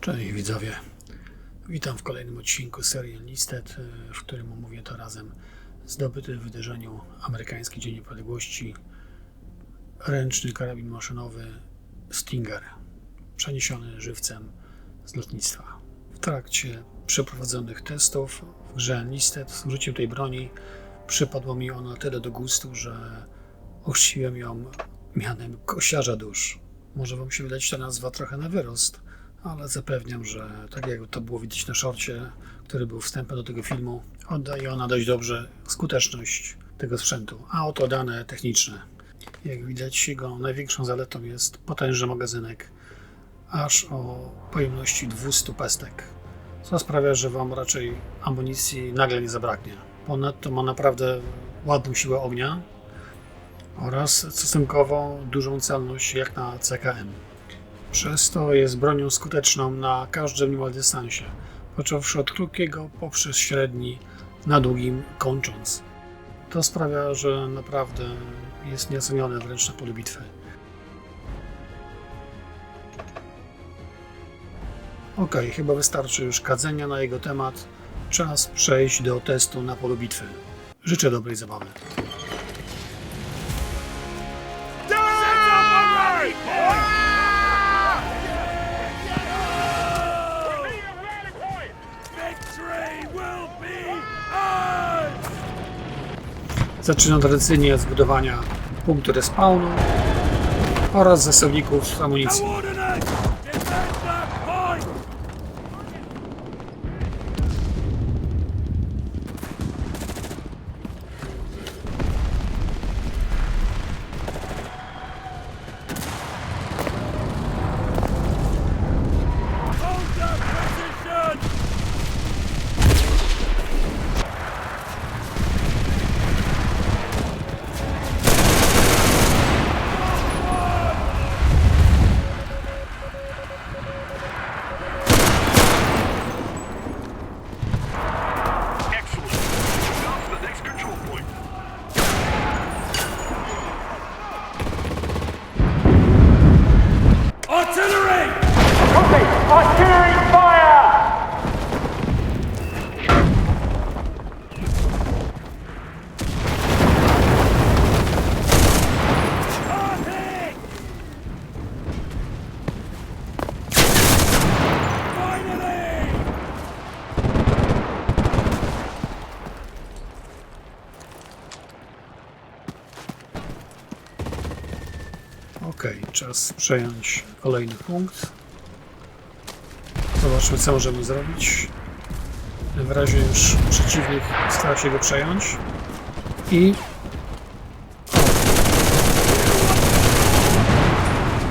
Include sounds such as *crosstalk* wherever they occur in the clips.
Cześć widzowie. Witam w kolejnym odcinku serii Enlisted, y, w którym omówię to razem zdobyty w wydarzeniu Amerykański Dzień Niepodległości ręczny karabin maszynowy Stinger, przeniesiony żywcem z lotnictwa. W trakcie przeprowadzonych testów w grze Enlisted z użyciem tej broni przypadło mi ona tyle do gustu, że ochrzciłem ją mianem kosiarza dusz. Może wam się wydać ta nazwa trochę na wyrost, ale zapewniam, że tak jak to było widać na szorcie, który był wstępem do tego filmu, oddaje ona dość dobrze skuteczność tego sprzętu. A oto dane techniczne. Jak widać, jego największą zaletą jest potężny magazynek, aż o pojemności 200 pestek, co sprawia, że Wam raczej amunicji nagle nie zabraknie. Ponadto ma naprawdę ładną siłę ognia oraz stosunkowo dużą celność jak na CKM. Przez to jest bronią skuteczną na każdym niemal dystansie, począwszy od krótkiego poprzez średni, na długim kończąc. To sprawia, że naprawdę jest nieocenione wręcz na polu bitwy. Ok, chyba wystarczy już kadzenia na jego temat. Czas przejść do testu na polu bitwy. Życzę dobrej zabawy. Victory Zaczynam tradycyjnie od zbudowania punktu respawnu oraz zasobników amunicji. Ok, czas przejąć kolejny punkt. Zobaczmy, co możemy zrobić. W razie już przeciwnik stara się go przejąć. I.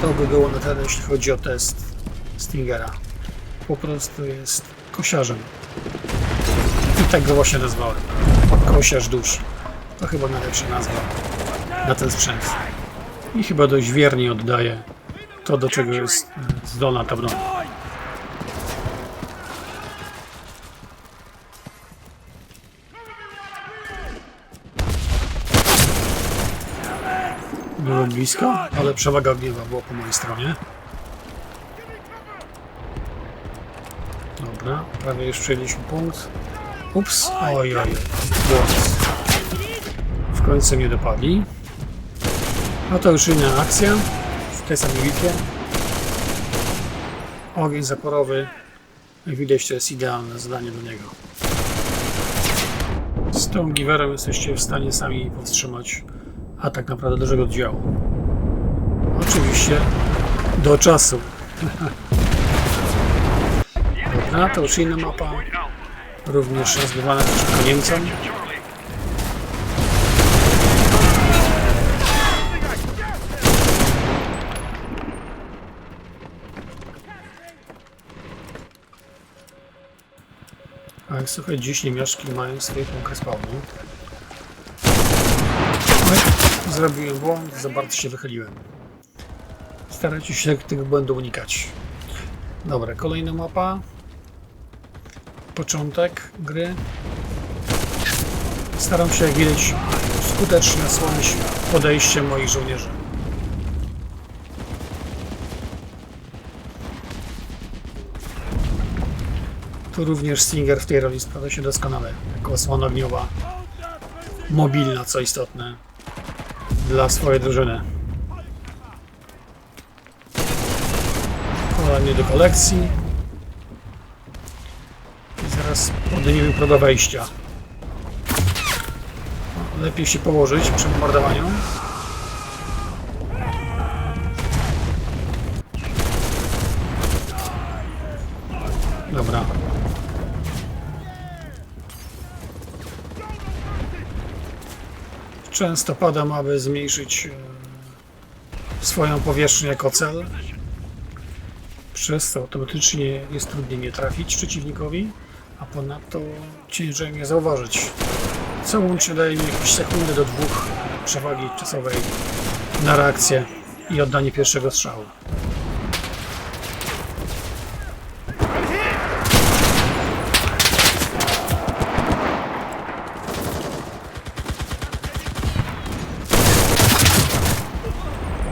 To by było na tyle, jeśli chodzi o test Stingera. Po prostu jest kosiarzem. I tak go właśnie nazwałem. Kosiarz dusz. To chyba najlepsza nazwa na ten sprzęt i chyba dość wiernie oddaje to, do czego jest zdolna ta broń. Byłem blisko, ale przewaga ogniwa była po mojej stronie. Dobra, prawie już przejęliśmy punkt. Ups, oj, oj, błąd. W końcu mnie dopadli. No to już inna akcja. W tej samej bitwie. Ogień zaporowy. Jak widać, to jest idealne zadanie do niego. Z tą giwerem jesteście w stanie sami powstrzymać atak naprawdę dużego oddziału. Oczywiście do czasu. *laughs* Dobra, to już inna mapa. Również rozgrywana przeciwko Niemcom. A jak słuchaj, dziś niemiaszki mają swoje punkty spawnu. Zrobiłem błąd, za bardzo się wychyliłem. Starajcie się tego błędu unikać. Dobra, kolejna mapa. Początek gry. Staram się, jak widać, skutecznie osłonić podejście moich żołnierzy. Tu również Stinger w tej roli sprawdza się doskonale. Jako osłona ogniowa, mobilna, co istotne, dla swojej drużyny. Kolejny do kolekcji. I zaraz podejmiemy próbę wejścia. Lepiej się położyć przy bombardowaniu. Często padam, aby zmniejszyć e, swoją powierzchnię jako cel. Przez co automatycznie jest trudniej nie trafić przeciwnikowi, a ponadto ciężej mnie zauważyć. Co łącznie daje mi jakieś sekundy do dwóch przewagi czasowej na reakcję i oddanie pierwszego strzału.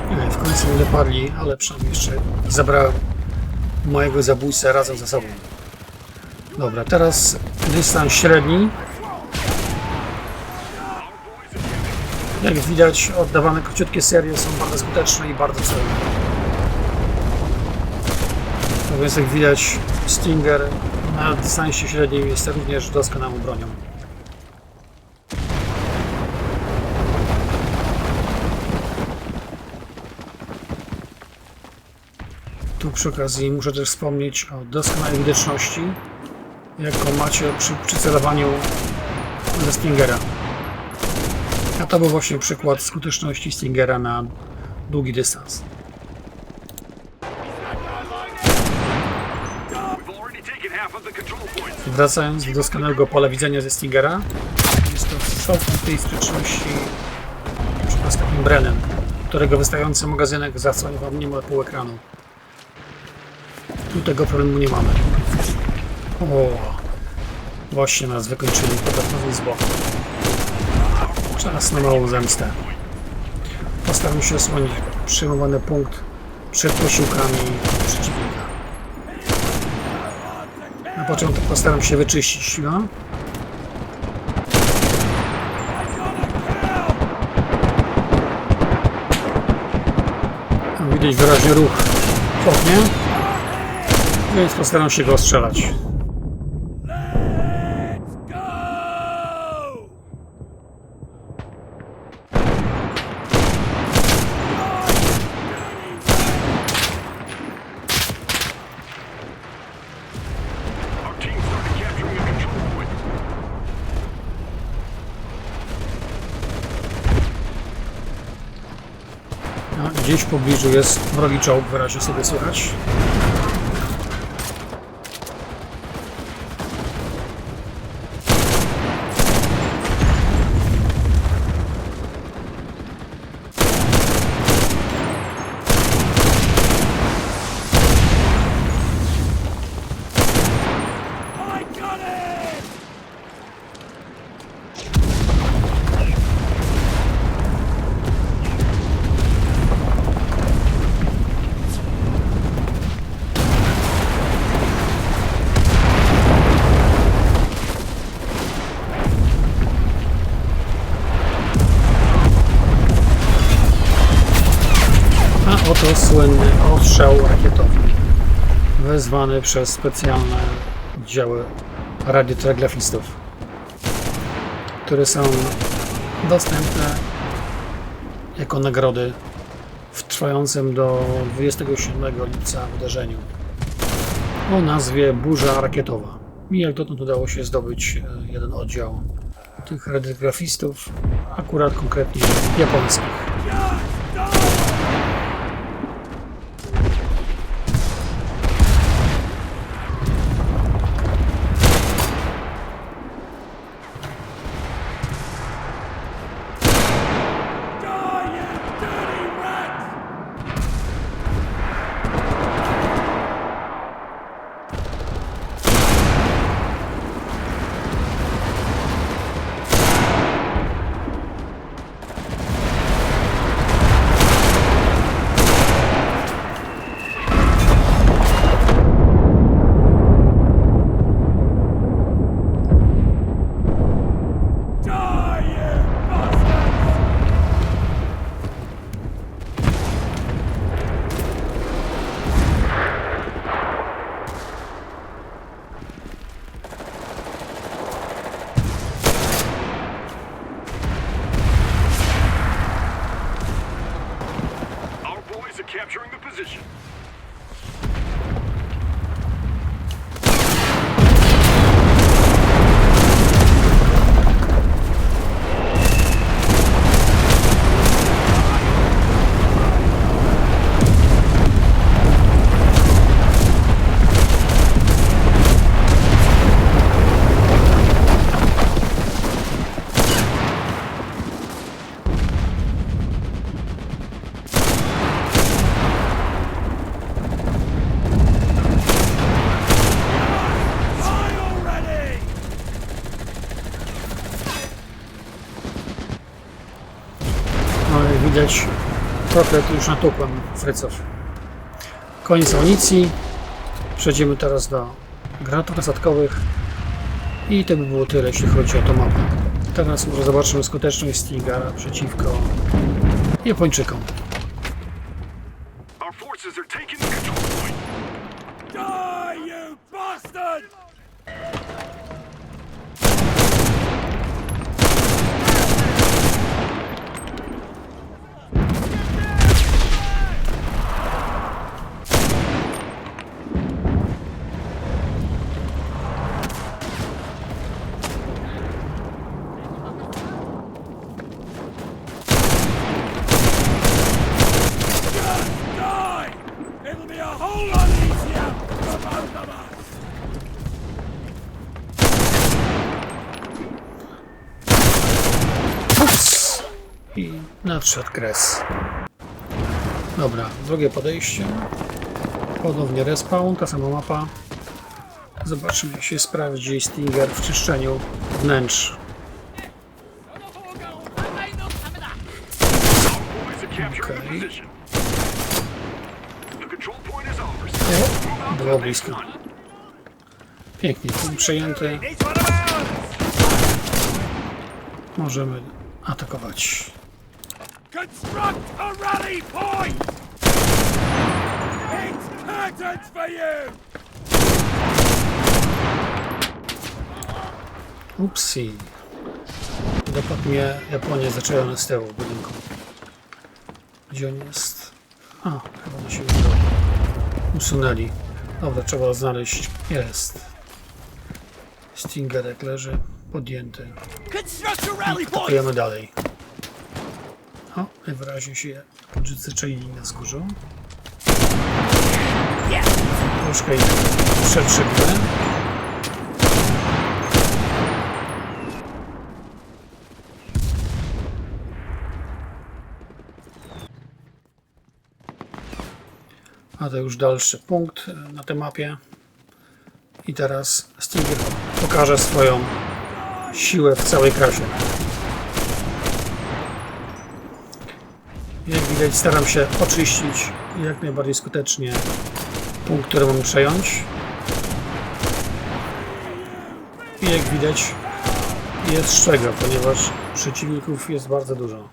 Nie, W końcu mnie dopadli, ale przynajmniej jeszcze zabrałem mojego zabójcę razem ze sobą. Dobra, teraz dystans średni. Jak widać, oddawane króciutkie serie są bardzo skuteczne i bardzo celne. No więc jak widać, Stinger na dystansie średnim jest również doskonałą bronią. Przy okazji muszę też wspomnieć o doskonałej widoczności, jaką macie przy przycelowaniu ze Stingera. A to był właśnie przykład skuteczności Stingera na długi dystans. Wracając do doskonałego pola widzenia ze Stingera, jest to całkowitej sprzeczności np. z takim Brennem, którego wystający magazynek zasłania wam niemal pół ekranu. Tu tego problemu nie mamy. O, właśnie nas wykończyli podatkowi z. Czas na małą zemstę. Postaram się osłonić przyjmowany punkt przed posiłkami przeciwnika. Na początek postaram się wyczyścić. Tam Widać wyraźnie ruch w oknie, więc postaram się go ostrzelać. No, gdzieś w pobliżu jest wrogi czołg, wyraźnie sobie słychać. Oto słynny ostrzał rakietowy, wezwany przez specjalne oddziały radiotelegrafistów, które są dostępne jako nagrody w trwającym do 27 lipca wydarzeniu o nazwie Burza Rakietowa. Mi jak dotąd udało się zdobyć e, jeden oddział tych radiografistów, akurat konkretnie japońskich. Trochę tu już natukłem fryców. Koniec amunicji. Przejdziemy teraz do granatów nasadkowych. I to by było tyle, jeśli chodzi o tą mapę. Teraz może zobaczymy skuteczność Stingara przeciwko Japończykom. Nadszedł kres. Dobra, drugie podejście. Ponownie respawn, ta sama mapa. Zobaczymy jak się sprawdzi Stinger w czyszczeniu wnętrz. Capturing Okay. było blisko. Pięknie, punkt przejęty. Możemy atakować. Construct a rally point! It's curtains for you! Upsi. Dopadł mnie Japonie zaczęły z tyłu w budynku. Gdzie on jest? A, chyba na siebie go usunęli. Dobra, trzeba znaleźć. Jest. Stingerek leży podjęty. Atakujemy dalej. O, najwyraźniej się Japończycy czeili na wzgórzu. Troszkę ich. A to już dalszy punkt na tej mapie. I teraz Stinger pokaże swoją siłę w całej krasie. Jak widać staram się oczyścić jak najbardziej skutecznie punkt, który mam przejąć. I jak widać jest z czego, ponieważ przeciwników jest bardzo dużo.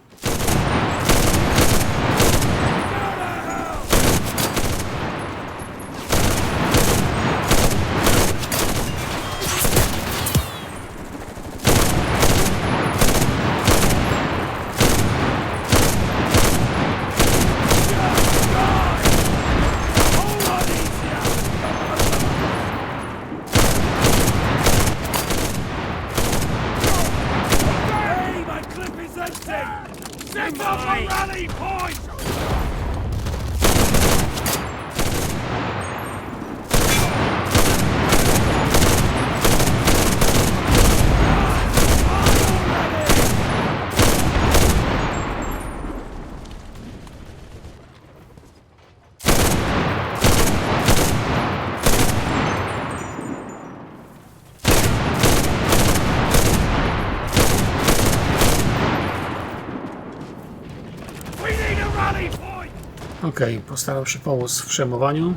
Ok, postaram się pomóc w przejmowaniu.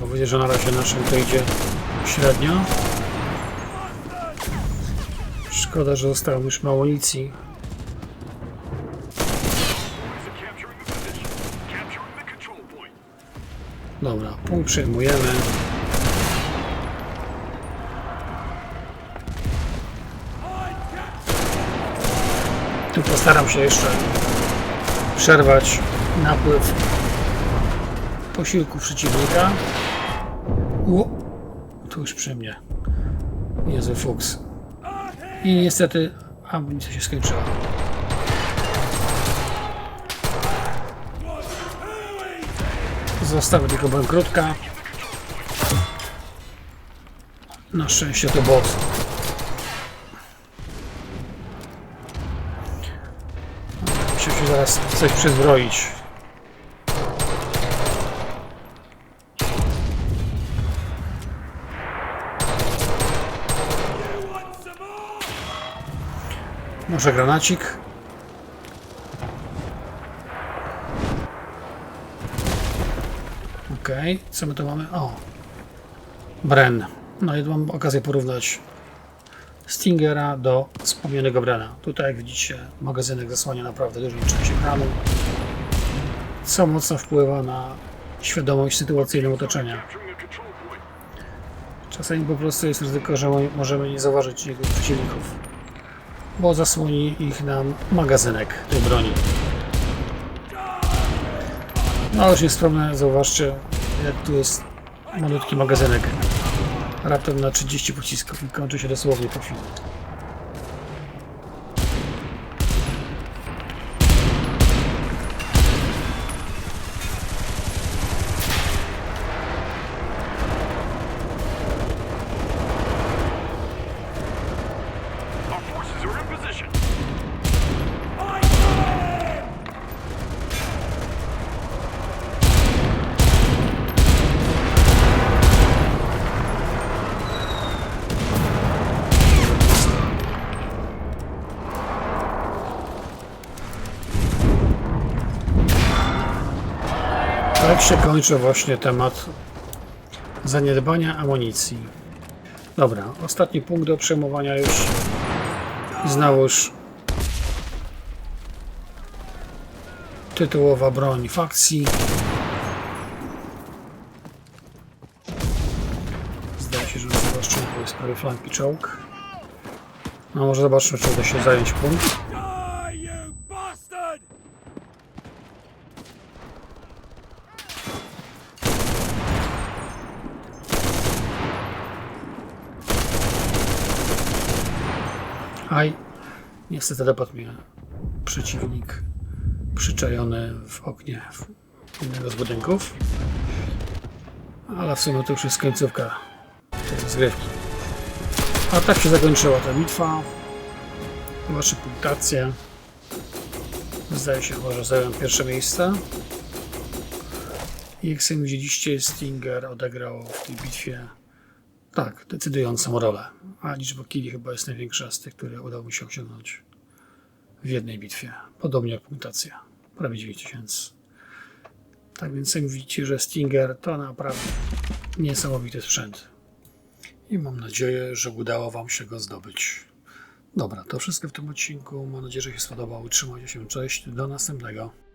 Bo widzę, że na razie naszym to idzie średnio. Szkoda, że zostało już mało amunicji. Dobra, punkt przejmujemy. Tu postaram się jeszcze przerwać napływ posiłków przeciwnika. Ło, tu już przy mnie. Niezły fuks. I niestety amunicja się skończyła. Zostały tylko bankrutka. Na szczęście to bot. Coś przyzbroić. Może granacik. Okej, co my tu mamy? O! Bren. No i mam okazję porównać Stingera do wspomnianego Brena. Tutaj jak widzicie magazynek zasłania naprawdę dużą część ekranu, co mocno wpływa na świadomość sytuacyjną otoczenia. Czasami po prostu jest ryzyko, że mo- możemy nie zauważyć jego przeciwników, bo zasłoni ich nam magazynek tej broni. No już jest problem, zauważcie, jak tu jest malutki magazynek. Raptem na 30 pocisków i kończy się dosłownie po chwili. Tak się kończy właśnie temat zaniedbania amunicji. Dobra, ostatni punkt do przejmowania już znałóż tytułowa broń fakcji. Zdaje się, że zobaczymy, jest prawie flanki czołg. No może zobaczmy, czy uda się zająć punkt. Niestety dopadł mnie przeciwnik przyczajony w oknie jednego z budynków. Ale w sumie to już jest końcówka tej rozgrywki. A tak się zakończyła ta bitwa. Zobaczę punktację. Zdaje się, że zająłem pierwsze miejsce. I jak sami widzieliście, Stinger odegrał w tej bitwie tak, decydującą rolę. A liczba kili chyba jest największa z tych, które udało mi się osiągnąć w jednej bitwie. Podobnie jak punktacja. Prawie 9000. Tak więc jak widzicie, że Stinger to naprawdę niesamowity sprzęt. I mam nadzieję, że udało Wam się go zdobyć. Dobra, to wszystko w tym odcinku. Mam nadzieję, że się spodobał. Trzymajcie się, cześć. Do następnego.